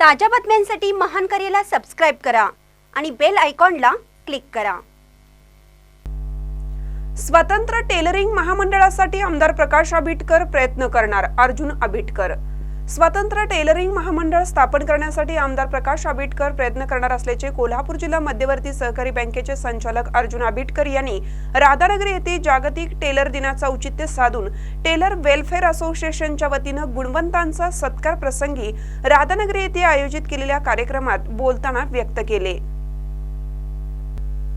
ताज्या बातम्यांसाठी महान करेला सबस्क्राईब करा आणि बेल आयकॉनला क्लिक करा. स्वतंत्र टेलरिंग महामंडळासाठी आमदार प्रकाश आबिटकर प्रयत्न करणार अर्जुन आबिटकर स्वतंत्र टेलरिंग महामंडळ स्थापन करण्यासाठी आमदार प्रकाश आबिटकर प्रयत्न करणार असल्याचे कोल्हापूर जिल्हा मध्यवर्ती सहकारी बँकेचे संचालक अर्जुन आबिटकर यांनी राधानगरी येथे जागतिक टेलर दिनाचा औचित्य साधून टेलर वेलफेअर असोसिएशनच्या वतीनं गुणवंतांचा सत्कार प्रसंगी राधानगरी येथे आयोजित केलेल्या कार्यक्रमात बोलताना व्यक्त केले.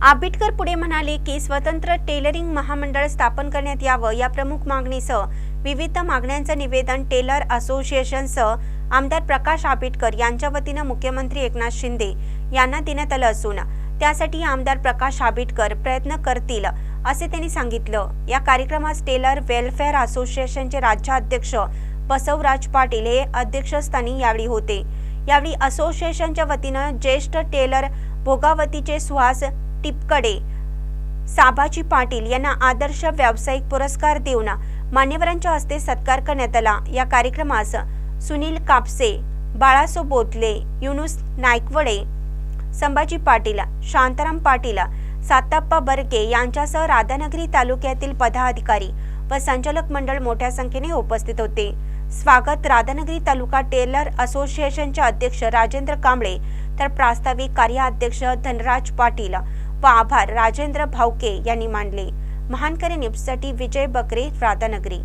आंबेडकर पुढे म्हणाले की स्वतंत्र टेलरिंग महामंडळ स्थापन करण्यात यावं या प्रमुख मागणीसह विविध मागण्यांचं निवेदन टेलर असोसिएशनसह आमदार प्रकाश आंबेडकर यांच्या वतीनं मुख्यमंत्री एकनाथ शिंदे यांना देण्यात आलं असून त्यासाठी आमदार प्रकाश आंबेडकर प्रयत्न करतील असे त्यांनी सांगितलं. या कार्यक्रमास टेलर वेलफेअर असोसिएशनचे राज्याध्यक्ष बसवराज पाटील हे अध्यक्षस्थानी यावेळी होते. यावेळी असोसिएशनच्या वतीनं ज्येष्ठ टेलर भोगावतीचे सुहास टिपकडे साभाजी पाटील यांना आदर्श व्यावसायिक पुरस्कार देऊन मान्यवरांच्या हस्ते सत्कार करण्यात आला. या कार्यक्रमास सुनील कापसे बाळासो बोतले युनुस नायकवडे संभाजी पाटील शांताराम पाटील साताप्पा बर्गे यांच्यासह राधानगरी तालुक्यातील पदाधिकारी व संचालक मंडळ मोठ्या संख्येने उपस्थित होते. स्वागत राधानगरी तालुका टेलर असोसिएशनचे अध्यक्ष राजेंद्र कांबळे तर प्रास्ताविक कार्याध्यक्ष धनराज पाटील व आभार राजेंद्र भावके यांनी मांडले महानकरी न्यूजसाठी विजय बकरे राधानगरी